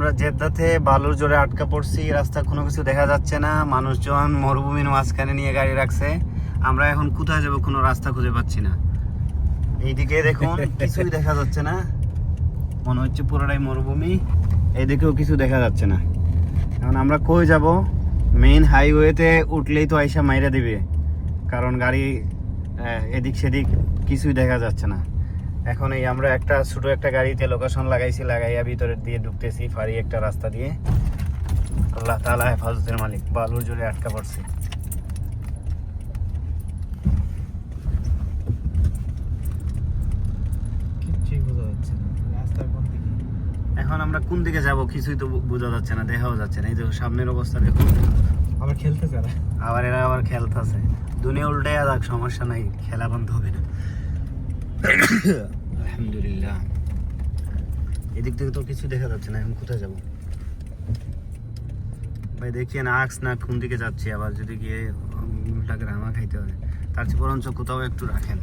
আমরা জেদ্দাতে বালুর জোরে আটকা পড়ছি রাস্তা কোনো কিছু দেখা যাচ্ছে না। মানুষজন মরুভূমির মাঝখানে নিয়ে গাড়ি রাখছে। আমরা এখন কোথায় যাব কোনো রাস্তা খুঁজে পাচ্ছি না। এইদিকে দেখুন, কিছুই দেখা যাচ্ছে না। মনে হচ্ছে পুরোটাই মরুভূমি। এইদিকেও কিছু দেখা যাচ্ছে না। এখন আমরা কই যাব? মেইন হাইওয়েতে উঠলেই তো আইসা মাইরা দিবে। কারণ গাড়ি এদিক সেদিক কিছুই দেখা যাচ্ছে না। এখন এই আমরা একটা ছোট একটা গাড়িতে লোকেশন লাগাইছি লাগাইয়া ভিতরে দিয়ে ঢুকতেছি ফারি একটা রাস্তা দিয়ে। আল্লাহ তালা হেফাজতের মালিক বালুর জোরে আটকা পড়ছে। এখন আমরা কোন দিকে যাব কিছুই তো বোঝা যাচ্ছে না দেখাও যাচ্ছে না। এই যে সামনের অবস্থা দেখুন। আবার খেলতে আবার এরা আবার খেলতেছে। দুনিয়া উল্টে যাক সমস্যা নাই খেলা বন্ধ হবে না। আলহামদুলিল্লাহ। এদিক থেকে তো কিছু দেখা যাচ্ছে না, এখন কোথায় যাব? ভাই, দেখিয়ে না, আক্স না, কোন দিকে যাচ্ছি? আবার যদি গিয়ে উল্টা গ্রামা খাইতে হবে তার চেয়ে বরঞ্চ কোথাও একটু রাখেন।